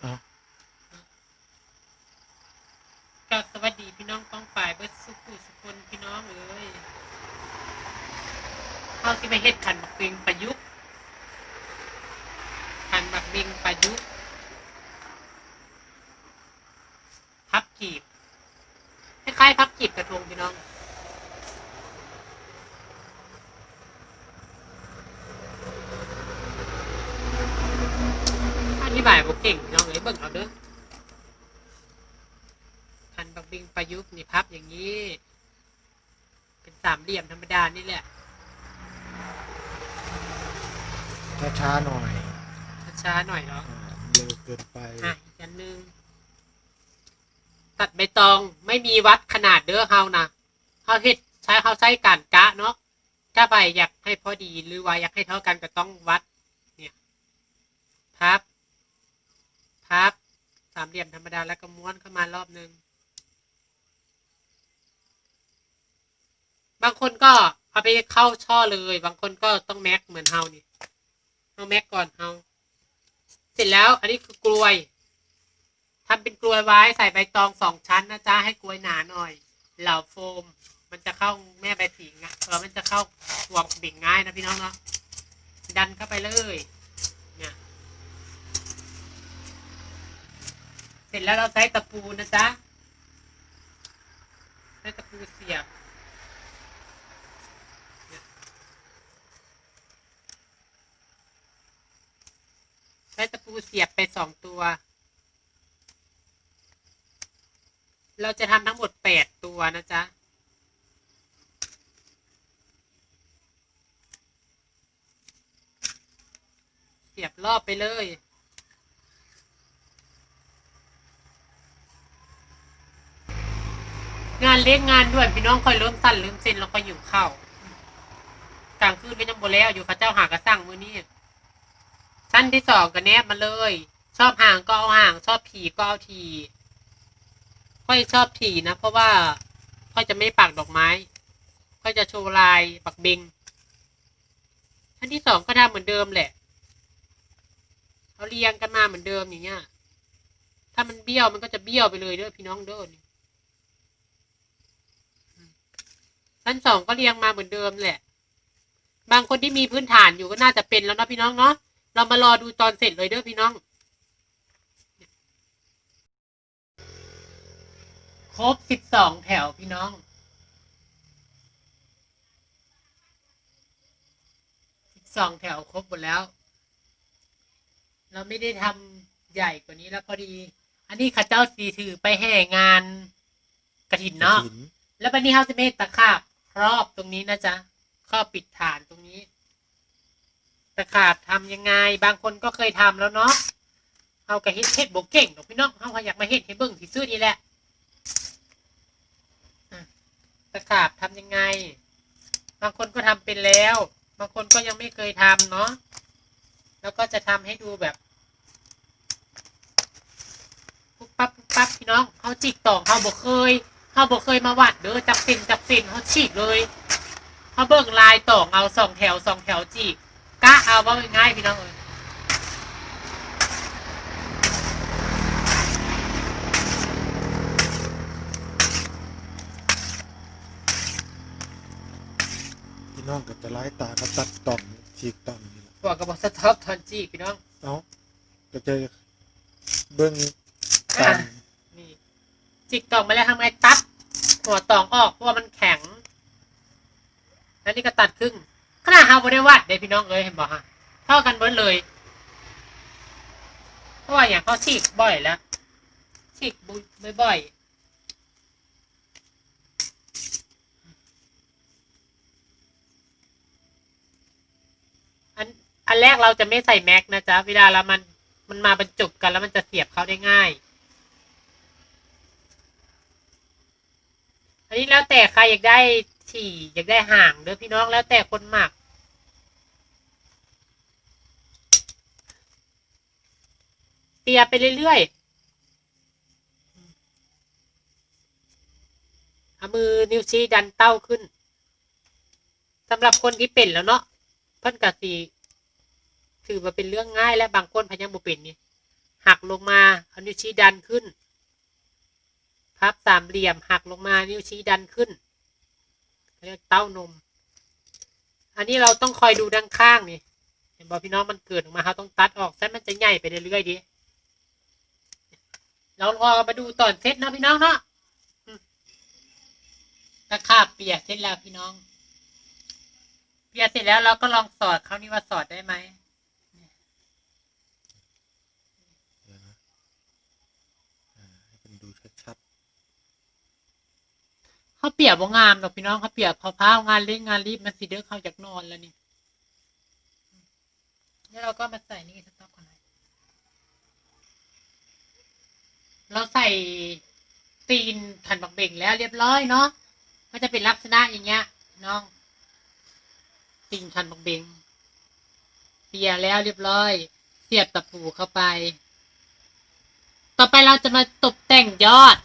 ก็สวัสดีพี่น้องต้องฝ่ายเบิดสุขุสุคนพี่น้องเอ้ยเฮาสิมาเฮ็ดขันบักเบงประยุกต์ขันบักเบงประยุกต์พับกีบคล้ายๆพับกีบกระทงพี่น้อง อธิบายบ่เก่งพี่น้องเอ้ยเบิ่งเอาเด้อคันบักบิงประยุกต์นี่พับอย่างนี้ เป็นสามเหลี่ยมธรรมดานี่แหละช้าๆหน่อยช้าๆหน่อยเนาะอ่าเร็วเกินไป อะอีกอันหนึงตัดใบตองไม่มีวัดขนาดเด้อเฮานะเฮาเฮ็ดใช้เฮาใช้การกะเนาะถ้าใบอยากให้พอดีหรือว่าอยากให้เท่ากันก็ต้องวัด เนี่ยพับ พับ สามเหลี่ยมธรรมดาแล้วก็ม้วนเข้ามารอบนึง บางคนก็เอาไปเข้าช่อเลย บางคนก็ต้องแม็กเหมือนเฮานี่เอาแม็กก่อนเฮาเสร็จแล้วอันนี้คือกลวยทำเป็นกลวยไว้ใส่ใบตองสองชั้นนะจ๊ะให้กลวยหนาหน่อย เหล่าโฟม มันจะเข้าแม่ใบสีงะเออมันจะเข้าหัวบิ่งง่ายนะพี่น้องเนาะดันเข้าไปเลย เส ร็จแล้วเราใช้ตะปูนะจ๊ะใช้ตะปูเสียบใช้ตะปูเสียบไปสองตัว เราจะทำทั้งหมดแปดตัวนะจ๊ะเสียบรอบไปเลย งานเล็กงานด่วนพี่น้องคอยเริ่มสั้นเริ่มเส้นแล้วก็อยู่เข้ากลางคืนก็ยังบ่แล้วอยู่ข้าเจ้าหากระสั่งมือนี้ชั้นที่สองก็แนบมาเลย ชอบห่างก็เอาห่าง ชอบถี่ก็เอาถี่ค่อยชอบถีนะ เพราะว่าค่อยจะไม่ปักดอกไม้ค่อยจะโชว์ลายปักเบงชั้นที่สองก็ทำเหมือนเดิมแหละเขาเรียงกันมาเหมือนเดิมอย่างเงี้ยถ้ามันเบี้ยวมันก็จะเบี้ยวไปเลยเด้อพี่น้องเด้อนี่ ชั้นสองก็เรียงมาเหมือนเดิมแหละ บางคนที่มีพื้นฐานอยู่ก็น่าจะเป็นแล้วเนาะพี่น้องเนาะเรามารอดูตอนเสร็จเลยเด้อพี่น้อง ครบสิบสองแถวพี่น้องสิบสองแถวครบหมดแล้ว เราไม่ได้ทำใหญ่กว่านี้แล้วพอดี อันนี้ข้าเจ้าสีถือไปแห่งานกระถินเนาะกฐินแล้ววันนี้เขาจะไม่ตะขาบค รอบตรงนี้นะจ๊ะครอปิดฐานตรงนี้ตะขาบทำยังไง บางคนก็เคยทำแล้วเนาะเอากระเฮ็ดเฮ็ดบกเก่งดอกพี่น้องเขาก็อยากมาเฮ็ดให้เบิ่งที่ซื่อนี่แหละอะตะขาบทำยังไง บางคนก็ทำเป็นแล้ว บางคนก็ยังไม่เคยทำเนาะแล้วก็จะทำให้ดูแบบปุ๊บปั๊บปุ๊บปั๊บพี่น้องเขาจิกตองเขาบอกเคย เขาบอกเคยมาวัดเด้อจับเส้นจับเส้นเขาฉีกเลยเขาเบิ่งลายตองเอาสองแถวสองแถวจีกกะเอาว่าง่ายๆพี่น้องเอ้ยพี่น้องก็จะไล่ตาก็ตัดต่อมฉีกต่อมนี่แหละบอกกับบอกสต็อปทอนจีกพี่น้องเอาก็จะเบิ้งอะตามนี่จิกตองมาแล้วทำไงตัด หัวตองออกเพราะว่ามันแข็ง แล้วนี่ก็ตัดครึ่งขนาดเฮาบ่ได้วัดเด้พี่น้องเอ้ยเห็นบ่ฮะเท่ากันเบิดเลยเพราะว่าอย่างเขาฉีกบ่อยแล้วฉีกบุบ่อยอันอันแรกเราจะไม่ใส่แม็กนะจ๊ะเวลาเรามันมันมาบรรจบกันแล้วมันจะเสียบเขาได้ง่าย อันนี้แล้วแต่ใครอยากได้ถี่อยากได้ห่างเด้อพี่น้องแล้วแต่คนหมัก เปียไปเรื่อยๆเอามือนิ้วชี้ดันเต้าขึ้นสำหรับคนที่เป็นแล้วเนาะเพิ่นกะสีถือว่าเป็นเรื่องง่ายและบางคนพยังบ่เป็นนี่หักลงมาเอานิ้วชี้ดันขึ้น พับสามเหลี่ยมหักลงมานิ้วชี้ดันขึ้นเรียกเต้านม อันนี้เราต้องคอยดูด้านข้างนี่เห็นบอกพี่น้องมันเกิดออกมาเขาต้องตัดออกเส้นมันจะใหญ่ไปเรื่อยๆดิเรารอมาดูตอนเซตนะพี่น้องเนาะตะขาบเปียกเสร็จแล้วพี่น้อง เปียกเสร็จแล้วเราก็ลองสอดเขานี่ว่าสอดได้ไหม เดี๋ยวนะอ่าให้มันดูชัด เขาเปียกบ่งามดอกพี่น้องเขาเปียกเพอพ้าวงานเล็กงานรีบมันสิเด้อเขาจากนอนแล้วนี่แล้วเราก็มาใส่นี่สต็อกก่อนหน่อยเราใส่ตีนขันบักเบ่งแล้วเรียบร้อยเนาะก็จะเป็นลักษณะอย่างเงี้ย น้องตีนขันบักเบ่งเปียแล้วเรียบร้อย เสียบตะปูเข้าไป ต่อไปเราจะมาตกแต่งยอด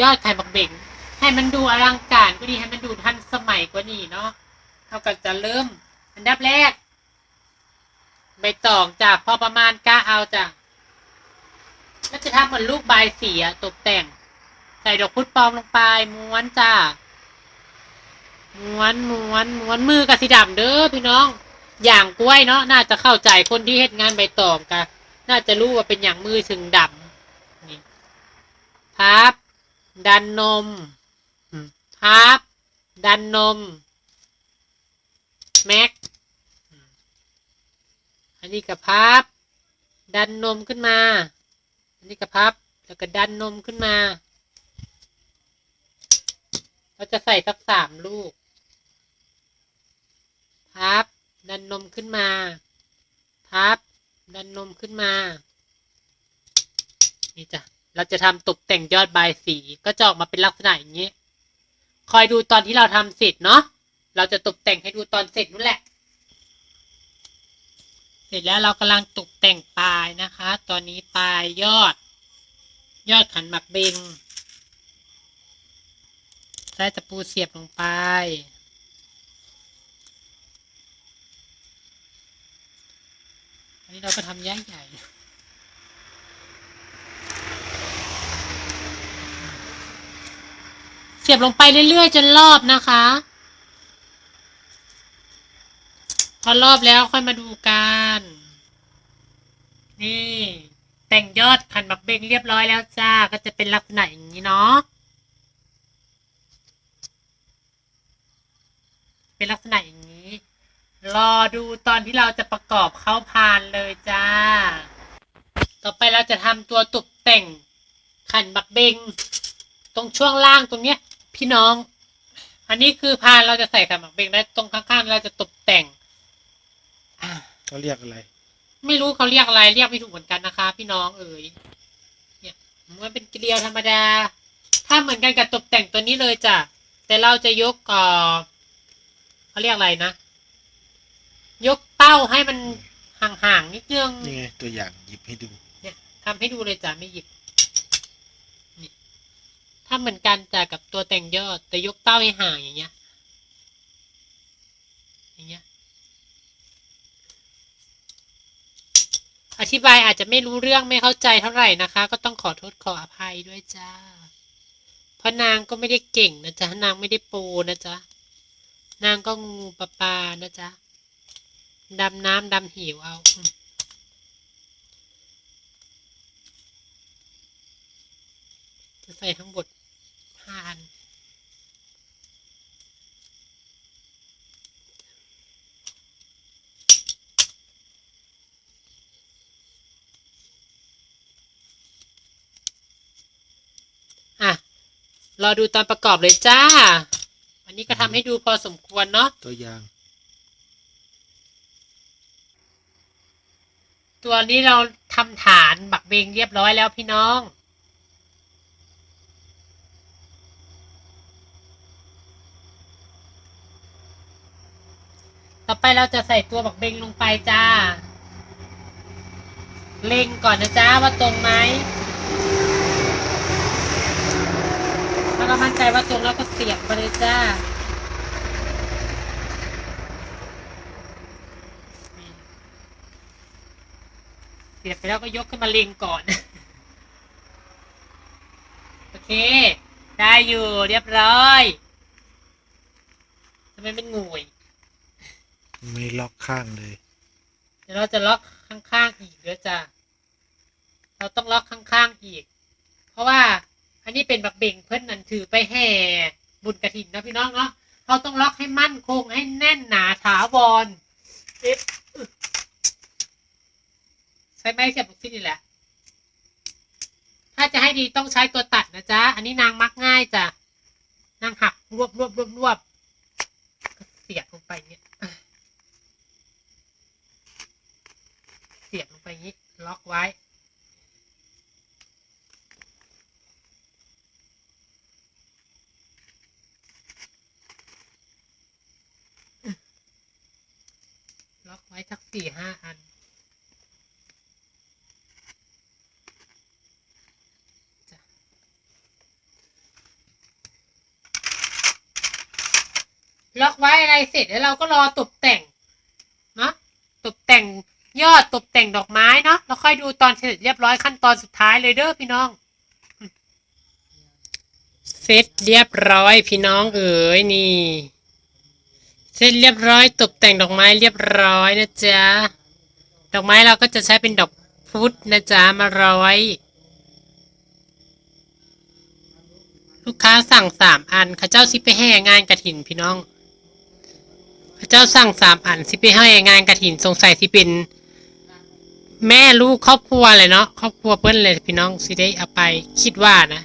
ยอดไขันบักเบ่ง ให้มันดูอลังการกว่านี้ให้มันดูทันสมัยกว่านี้เนาะเราก็จะเริ่ม อันดับแรกใบตองจากพอประมาณกะเอาจากก็จะทำเหมือนลูกใบายสีอะตกแต่ง ใส่ดอกพุธปลอมลงไปม้วนจ้าม้วนม้วนม้วนมือกับสีดำเด้อพี่น้อง อย่างกล้วยเนาะน่าจะเข้าใจคนที่เฮ็ดงานใบตองกันน่าจะรู้ว่าเป็นอย่างมือถึงดำนี่พับ ดันนม พับดันนม แม็ก อันนี้กับพับดันนมขึ้นมา อันนี้กับพับแล้วก็ดันนมขึ้นมา เราจะใส่สักสามลูกพับดันนมขึ้นมา พับดันนมขึ้นมา นี่จ้ะ เราจะทำตกแต่งยอดใบสี ก็จะออกมาเป็นลักษณะอย่างนี้ คอยดูตอนที่เราทำเสร็จเนาะเราจะตกแต่งให้ดูตอนเสร็จนู่นแหละ เสร็จแล้วเรากำลังตกแต่งปลายนะคะ ตอนนี้ปลายยอด ยอดขันหมักเบงใช้ตะปูเสียบลงไป อันนี้เราก็ทำย่ายใหญ่ สียบลงไปเรื่อยๆ จนรอบนะคะ พอรอบแล้วค่อยมาดูกัน นี่ แต่งยอดขันบักเบงเรียบร้อยแล้วจ้า ก็จะเป็นลักษณะอย่างนี้เนาะ เป็นลักษณะอย่างนี้ รอดูตอนที่เราจะประกอบเข้าพานเลยจ้า ต่อไปเราจะทำตัวตกแต่งขันบักเบงตรงช่วงล่างตรงเนี้ย พี่น้อง อันนี้คือพานเราจะใส่ขันบักเบงได้ตรงข้างๆเราจะตกแต่งอ่าๆเขาเรียกอะไร ไม่รู้เขาเรียกอะไร เรียกไม่ถูกเหมือนกันนะคะ พี่น้องเอ๋ยเนี่ยมันเป็นเกลียวธรรมดา ถ้าเหมือนกันกับตกแต่งตัวนี้เลยจ้ะแต่เราจะยกเอ่อเขาเรียกอะไรนะยกเต้าให้มันห่างๆนิดนึงนี่ไงตัวอย่างหยิบให้ดู เนี่ยทำให้ดูเลยจ้ะไม่หยิบนี่ ถ้าเหมือนกันจ้ะกับตัวแต่งยอด แต่ยกเต้าให้ห่างอย่างเงี้ย อย่างเงี้ย อธิบายอาจจะไม่รู้เรื่องไม่เข้าใจเท่าไหร่นะคะ ก็ต้องขอโทษขออภัยด้วยจ้า เพราะนางก็ไม่ได้เก่งนะจ๊ะ นางไม่ได้ปรนะจ๊ะ นางก็งูปลาปลานะจ๊ะ ดำน้ำดำหิวเอาจะใส่ทั้งหมดห้าอันอะรอดูตอนประกอบเลยจ้า วันนี้ก็ทำให้ดูพอสมควรเนาะ ตัวอย่าง ตัวนี้เราทำฐานบักเบงเรียบร้อยแล้วพี่น้อง ต่อไปเราจะใส่ตัวบักเบงลงไปจ้า เล็งก่อนนะจ้าว่าตรงไหมถ้าเรามั่นใจว่าตรงแล้วก็เสียบไปเลยจ้าเสียบไปแล้วก็ยกขึ้นมาเล็งก่อน โอเค ได้อยู่เรียบร้อยทำไมเป็นงูย ไม่ล็อกข้างเลย เดี๋ยวเราจะล็อกข้างๆอีกเดี๋ยวจะเราต้องล็อกข้างๆอีก เพราะว่าอันนี้เป็นบักเบ่งเพื่อนนันถือไปแห่บุญกระถินนะพี่น้องเนาะเราต้องล็อกให้มั่นคงให้แน่นหนาถาวรใช้ไม้เสียบลูกชิ้นนี่แหละ ถ้าจะให้ดีต้องใช้ตัวตัดนะจ๊ะ อันนี้นางมักง่ายจ้ะ นางหักรวบรวบรวบรวบเสียบลงไปเนี่ย เสียบลงไปอย่างนี้ ล็อกไว้ ล็อกไว้สักสี่ห้าอันจ้ะล็อกไว้อะไรเสร็จแล้วเราก็รอตกแต่ง เนาะตกแต่งย อดตกแต่งดอกไม้เนาะแล้วค่อยดูตอนเสร็จเรียบร้อยขั้นตอนสุดท้ายเลยเด้อพี่น้องเสร็จเรียบร้อยพี่น้องเอ๋ยนี่เสร็จเรียบร้อยตกแต่งดอกไม้เรียบร้อยนะจ๊ะดอกไม้เราก็จะใช้เป็นดอกพุธนะจ๊ะมาร้อย ลูกค้าสั่งสามอันข้าเจ้าสิไปแห่งานกระถินพี่น้องข้าเจ้าสั่งสามอันสิไปแห่งานกระถินสงสัยสิเป็น แม่ลูกครอบครัวเลยเนาะครอบครัวเปิ้นเลยพี่น้องสิได้เอาไปคิดว่านะ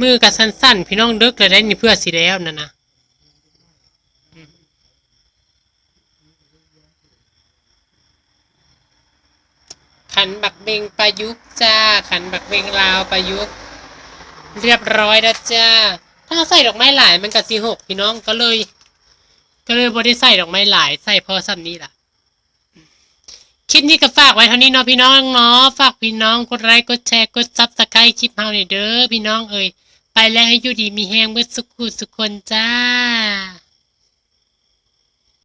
มือกับสั้นๆ พี่น้องเดึกเลยได้นี่เพื่อสิแล้วนะนะขันบักเบงประยุกต์จ้า ขันบักเบงลาวประยุกต์เรียบร้อยแล้วจ้า ถ้าใส่ดอกไม้หลายมันก็สีหกพี่น้องก็เลย ก็เลยบได้ใส่ดอกไม้หลายใส่พอซ้ำนี้ล่ะคลิปนี้ก็ฝากไว้เท่านี้เนาะพี่น้องเนาะฝากพี่น้องกดไลค์กดแชร์กดซับสไครต์คลิปเฮาเนี่อยเด้อพี่น้องเอ่ยไปแล้วให้อยู่ดีมีแฮงเบิดสุขุสุขคนจ้า